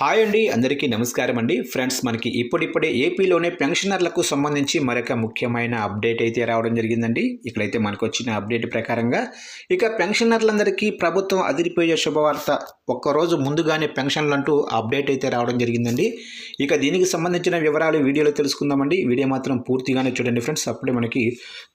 Hi అండి అందరికీ నమస్కారం అండి. ఫ్రెండ్స్ మనకి ఇప్పుడిప్పుడే ఏపీలోనే పెన్షనర్లకు సంబంధించి మరొక ముఖ్యమైన అప్డేట్ అయితే రావడం జరిగిందండి. ఇక్కడైతే మనకు వచ్చిన అప్డేట్ ప్రకారంగా ఇక పెన్షనర్లందరికీ ప్రభుత్వం అదిరిపోయే శుభవార్త ఒక్కరోజు ముందుగానే పెన్షన్లు అంటూ అప్డేట్ అయితే రావడం జరిగిందండి. ఇక దీనికి సంబంధించిన వివరాలు వీడియోలో తెలుసుకుందామండి. వీడియో మాత్రం పూర్తిగానే చూడండి ఫ్రెండ్స్. అప్పుడే మనకి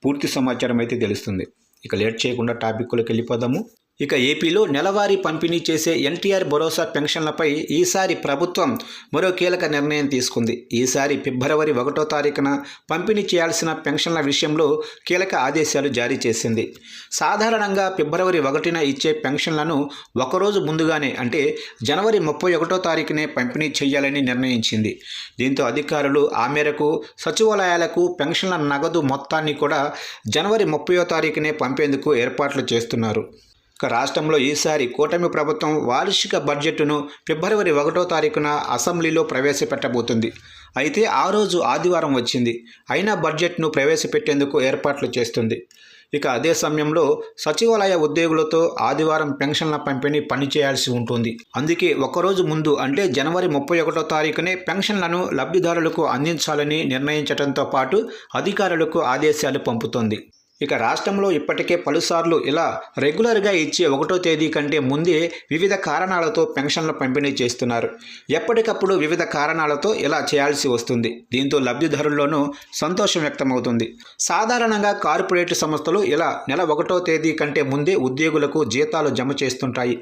పూర్తి సమాచారం అయితే తెలుస్తుంది. ఇక లేట్ చేయకుండా టాపిక్లోకి వెళ్ళిపోదాము. ఇక ఏపీలో నెలవారీ పంపిణీ చేసే ఎన్టీఆర్ భరోసా పెన్షన్లపై ఈసారి ప్రభుత్వం మరో కీలక నిర్ణయం తీసుకుంది. ఈసారి ఫిబ్రవరి ఒకటో తారీఖున పంపిణీ చేయాల్సిన పెన్షన్ల విషయంలో కీలక ఆదేశాలు జారీ చేసింది. సాధారణంగా ఫిబ్రవరి ఒకటిన ఇచ్చే పెన్షన్లను ఒకరోజు ముందుగానే అంటే జనవరి ముప్పై ఒకటో తారీఖునే పంపిణీ చేయాలని నిర్ణయించింది. దీంతో అధికారులు ఆ మేరకు సచివాలయాలకు పెన్షన్ల నగదు మొత్తాన్ని కూడా జనవరి ముప్పయో తారీఖునే పంపేందుకు ఏర్పాట్లు చేస్తున్నారు. రాష్ట్రంలో ఈసారి కూటమి ప్రభుత్వం వార్షిక బడ్జెట్ను ఫిబ్రవరి ఒకటో తారీఖున అసెంబ్లీలో ప్రవేశపెట్టబోతుంది. అయితే ఆ రోజు ఆదివారం వచ్చింది. అయినా బడ్జెట్ను ప్రవేశపెట్టేందుకు ఏర్పాట్లు చేస్తుంది. ఇక అదే సమయంలో సచివాలయ ఉద్యోగులతో ఆదివారం పెన్షన్ల పంపిణీ పనిచేయాల్సి ఉంటుంది. అందుకే ఒకరోజు ముందు అంటే జనవరి ముప్పై ఒకటో తారీఖునే పెన్షన్లను లబ్ధిదారులకు అందించాలని నిర్ణయించడంతో పాటు అధికారులకు ఆదేశాలు పంపుతోంది. ఇక రాష్ట్రంలో ఇప్పటికే పలుసార్లు ఇలా రెగ్యులర్గా ఇచ్చే ఒకటో తేదీ కంటే ముందే వివిధ కారణాలతో పెన్షన్ల పంపిణీ చేస్తున్నారు. ఎప్పటికప్పుడు వివిధ కారణాలతో ఇలా చేయాల్సి వస్తుంది. దీంతో లబ్ధిదారుల్లోనూ సంతోషం వ్యక్తమవుతుంది. సాధారణంగా కార్పొరేట్ సంస్థలు ఇలా నెల ఒకటో తేదీ కంటే ముందే ఉద్యోగులకు జీతాలు జమ చేస్తుంటాయి.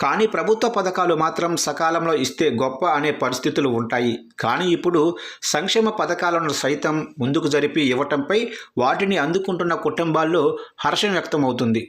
కానీ ప్రభుత్వ పథకాలు మాత్రం సకాలంలో ఇస్తే గొప్ప అనే పరిస్థితులు ఉంటాయి. కానీ ఇప్పుడు సంక్షేమ పథకాలను సైతం ముందుకు జరిపి ఇవ్వటంపై వాటిని అందుకుంటున్న కుటుంబాల్లో హర్షం వ్యక్తమవుతుంది.